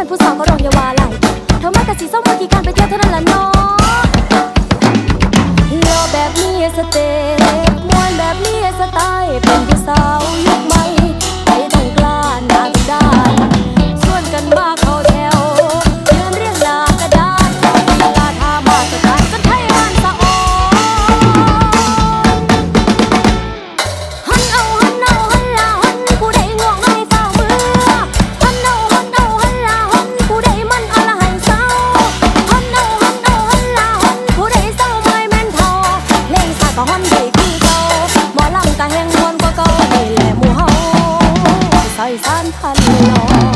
็นผู้สาวเขารองยาวาไหลเธอมากับสีส้มวันที่การไปเที่ยวเท่านั้นละน้อง อยสานพันลอย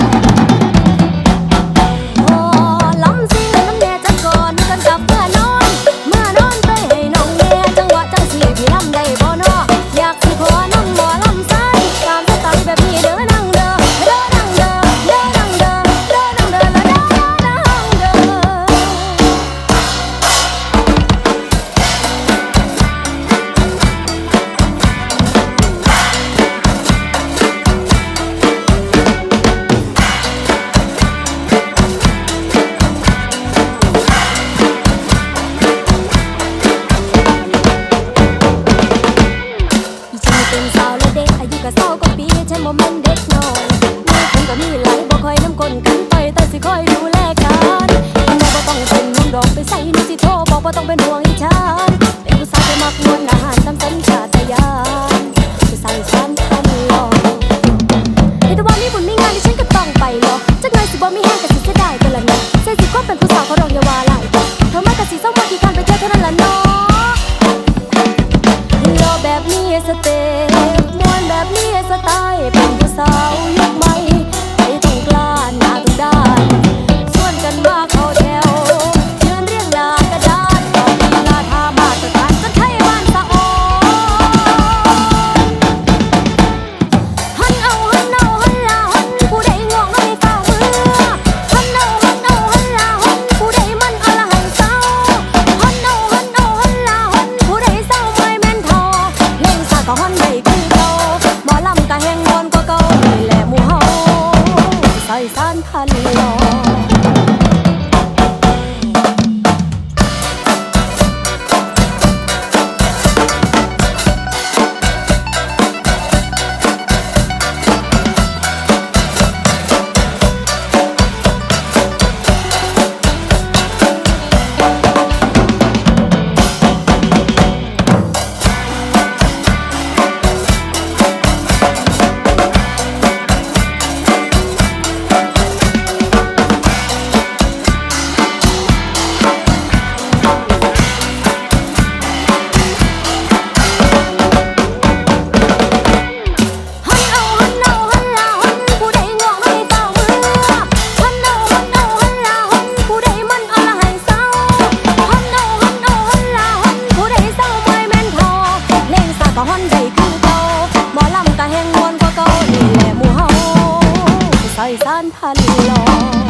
คอยดูแลกันบอกว่าต้องเป็นห่วงดอกไปใส่นสิโทรบอกว่าต้องเป็นห่วงอีฉันเป็นผู้สายไปมักมวนอาหารตามสัญชาตญาณผู้สาวฉันตลอกในตะวันมีบุญมีงานที่ฉันก็ต้องไปหรอกจักหน่อยสิบ่มีแห้งก็สิเสีด้ยไปละเนาะใส่สิก็เป็นผู้สาวเขารองยาวาลายเธอมากับสีส้มมากี่คันไปเจอเท่านั้นละเนาะ อยซ่นคันลอ อนพอเก่านี่แหละหมู่เฮาใส่ซ่านพันหลอ